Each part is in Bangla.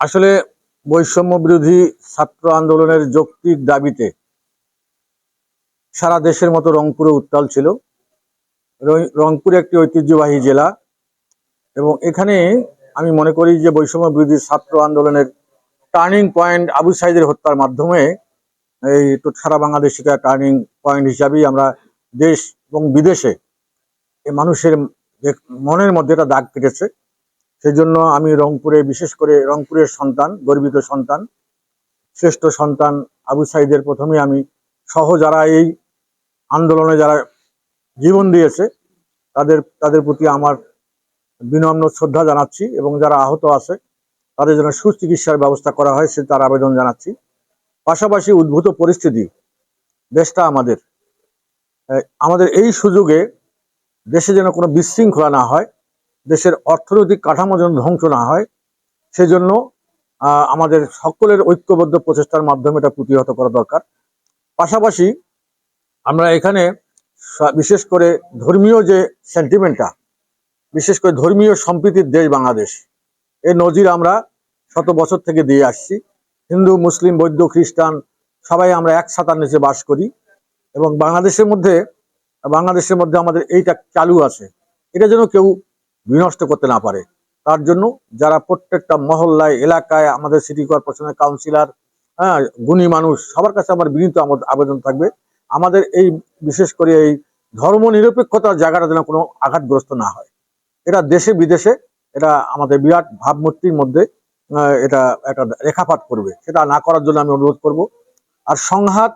আসলে বৈষম্য বিরোধী ছাত্র আন্দোলনের যৌক্তিক দাবিতে সারা দেশের মতো রংপুরে উত্তাল ছিল। রংপুর একটি ঐতিহ্যবাহী জেলা এবং এখানে আমি মনে করি যে বৈষম্য বিরোধী ছাত্র আন্দোলনের টার্নিং পয়েন্ট আবু সাইদের হত্যার মাধ্যমে এই তো সারা বাংলাদেশ এটা টার্নিং পয়েন্ট হিসাবেই আমরা দেশ এবং বিদেশে মানুষের মনের মধ্যে একটা দাগ কেটেছে। সেই জন্য আমি রংপুরে, বিশেষ করে রংপুরের সন্তান, গর্বিত সন্তান, শ্রেষ্ঠ সন্তান আবু সাইদের প্রথমে আমি সহ যারা এই আন্দোলনে যারা জীবন দিয়েছে, তাদের তাদের প্রতি আমার বিনম্র শ্রদ্ধা জানাচ্ছি এবং যারা আহত আছে, তাদের জন্য সুচিকিৎসার ব্যবস্থা করা হয়, সে তার আবেদন জানাচ্ছি। পাশাপাশি উদ্ভূত পরিস্থিতি, দেশটা আমাদের। আমাদের এই সুযোগে দেশে যেন কোনো বিশৃঙ্খলা না হয় দেশের অর্থনৈতিক কাঠামো যেন ধ্বংস না হয়, সেজন্য আমাদের সকলের ঐক্যবদ্ধ প্রচেষ্টার মাধ্যমে এটা প্রতিহত করা দরকার। পাশাপাশি, আমরা এখানে বিশেষ করে ধর্মীয় যে সেন্টিমেন্টটা বিশেষ করে ধর্মীয় সম্প্রীতির দেশ বাংলাদেশ এর নজির আমরা শত বছর থেকে দিয়ে আসছি। হিন্দু, মুসলিম, বৌদ্ধ, খ্রিস্টান, সবাই আমরা এক ছাতার নিচে বাস করি এবং বাংলাদেশের মধ্যে বাংলাদেশের মধ্যে আমাদের এইটা চালু আছে। এটা যেন কেউ বিনষ্ট করতে না পারে। তার জন্য যারা প্রত্যেকটা মহল্লায়, এলাকায় আমাদের সিটি কর্পোরেশনের কাউন্সিলর হ্যাঁ গুণী মানুষ, সবার কাছে আমার বিনীত আবেদন থাকবে। আমাদের এই, বিশেষ করে এই ধর্ম নিরপেক্ষতার জায়গাটা যেন কোনো আঘাতগ্রস্ত না হয়। এটা দেশে বিদেশে, এটা আমাদের বিরাট ভাবমূর্তির মধ্যে এটা একটা রেখাপাত করবে। সেটা না করার জন্য আমি অনুরোধ করব। আর সংঘাত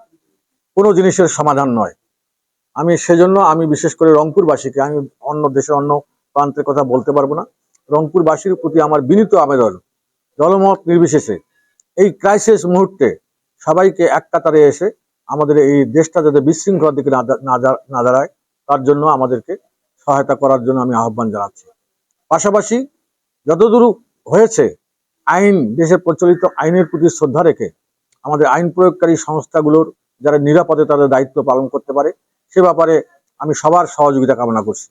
কোনো জিনিসের সমাধান নয়। আমি সেজন্য আমি বিশেষ করে রংপুরবাসীকে, আমি অন্য দেশের অন্য প্রান্তের কথা বলতে পারব না। রংপুরবাসীর প্রতি আমার বিনীত আবেদন, জলমত নির্বিশেষে এই ক্রাইসিস মুহূর্তে সবাইকে এক কাতারে এসে আমাদের এই দেশটা যাতে বিশৃঙ্খলার দিকে না দাঁড়ায়, তার জন্য আমাদেরকে সহায়তা করার জন্য আমি আহ্বান জানাচ্ছি। পাশাপাশি যতদূর হয়েছে, আইন, দেশের প্রচলিত আইনের প্রতি শ্রদ্ধা রেখে আমাদের আইন প্রয়োগকারী সংস্থাগুলোর যারা নিরাপদে তাদের দায়িত্ব পালন করতে পারে, সে ব্যাপারে আমি সবার সহযোগিতা কামনা করছি।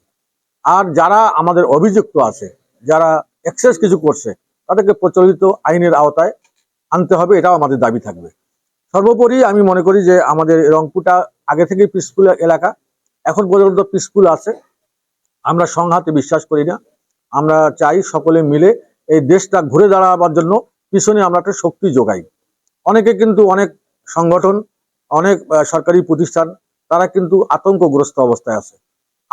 আর যারা আমাদের অভিযুক্ত আছে, যারা এক্সেস কিছু করছে, তাদেরকে প্রচলিত আইনের আওতায় আনতে হবে, এটাও আমাদের দাবি থাকবে। সর্বোপরি আমি মনে করি যে আমাদের রংপুরটা আগে থেকেই পিসফুল এলাকা, এখন পর্যন্ত পিসফুল আছে। আমরা সংঘাতে বিশ্বাস করি না। আমরা চাই সকলে মিলে এই দেশটা ঘুরে দাঁড়াবার জন্য পিছনে আমরা একটা শক্তি যোগাই। অনেকে কিন্তু অনেক সংগঠন, অনেক সরকারি প্রতিষ্ঠান, তারা কিন্তু আতঙ্কগ্রস্ত অবস্থায় আছে।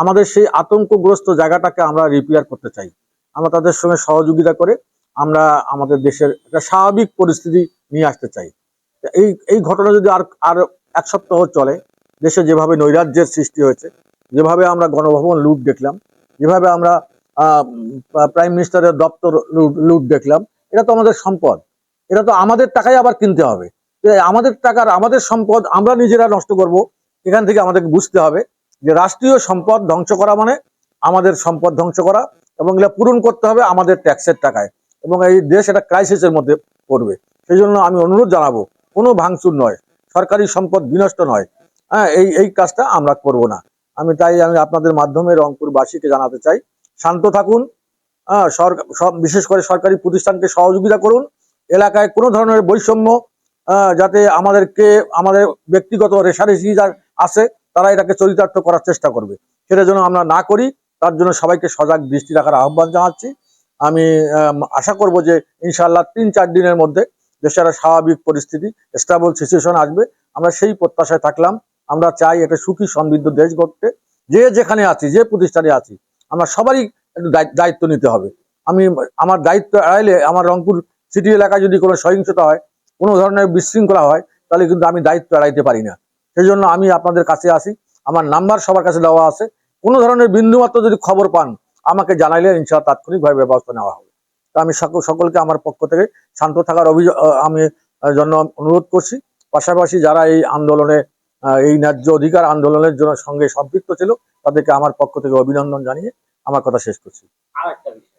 আমাদের সেই আতঙ্কগ্রস্ত জায়গাটাকে আমরা রিপেয়ার করতে চাই। আমরা তাদের সঙ্গে সহযোগিতা করে আমরা আমাদের দেশের একটা স্বাভাবিক পরিস্থিতি নিয়ে আসতে চাই। এই এই ঘটনা যদি আর আর এক সপ্তাহ চলে, দেশে যেভাবে নৈরাজ্যের সৃষ্টি হয়েছে, যেভাবে আমরা গণভবন লুট দেখলাম, যেভাবে আমরা প্রাইম মিনিস্টারের দপ্তর লুট দেখলাম, এটা তো আমাদের সম্পদ। এটা তো আমাদের টাকাই আবার কিনতে হবে। আমাদের টাকার, আমাদের সম্পদ আমরা নিজেরা নষ্ট করব, এখান থেকে আমাদেরকে বুঝতে হবে। যে রাষ্ট্রীয় সম্পদ ধ্বংস করা মানে আমাদের সম্পদ ধ্বংস করা এবং এগুলা পূরণ করতে হবে আমাদের ট্যাক্সের টাকায় এবং এই দেশ একটা ক্রাইসিসের মধ্যে পড়বে। সেই জন্য আমি অনুরোধ জানাব কোনো ভাঙচুর নয় সরকারি সম্পদ বিনষ্ট নয়। হ্যাঁ এই এই কাজটা আমরা করব না। আমি তাই আমি আপনাদের মাধ্যমে রংপুরবাসীকে জানাতে চাই শান্ত থাকুন হ্যাঁ সরকার বিশেষ করে সরকারি প্রতিষ্ঠানকে সহযোগিতা করুন। এলাকায় কোনো ধরনের বৈষম্য আহ, যাতে আমাদেরকে আমাদের ব্যক্তিগত রেশারেশি যা আছে তারা এটাকে চরিতার্থ করার চেষ্টা করবে। সেটা যেন আমরা না করি, তার জন্য সবাইকে সজাগ দৃষ্টি রাখার আহ্বান জানাচ্ছি। আমি আশা করব যে ইনশাআল্লাহ তিন চার দিনের মধ্যে দেশের স্বাভাবিক পরিস্থিতি, স্টেবল সিচুয়েশন আসবে। আমরা সেই প্রত্যাশায় থাকলাম। আমরা চাই একটা সুখী, সমৃদ্ধ দেশ গড়তে। যে যেখানে আছি, যে প্রতিষ্ঠানে আছি, আমরা সবারই একটু দায়ি- দায়িত্ব নিতে হবে। আমি, আমার দায়িত্ব এড়াইলে, আমার রংপুর সিটি এলাকায় যদি কোনো সহিংসতা হয়, কোনো ধরনের বিশৃঙ্খলা হয়, তাহলে কিন্তু আমি দায়িত্ব এড়াইতে পারি না। সেই জন্য আমি আপনাদের কাছে আসি। আমার নাম্বার সবার কাছে দেওয়া আছে। কোনো ধরনের বিন্দুমাত্র যদি খবর পান, আমাকে জানাইলে ইনশাআল্লাহ তাৎক্ষণিকভাবে ব্যবস্থা নেওয়া হবে। তো আমি সকল, সকলকে আমার পক্ষ থেকে শান্ত থাকার অভিযোগ আমি জন্য অনুরোধ করছি। পাশাপাশি যারা এই আন্দোলনে এই ন্যায্য অধিকার আন্দোলনের জন্য সঙ্গে সম্পৃক্ত ছিল, তাদেরকে আমার পক্ষ থেকে অভিনন্দন জানিয়ে আমার কথা শেষ করছি। আর একটা বিষয়।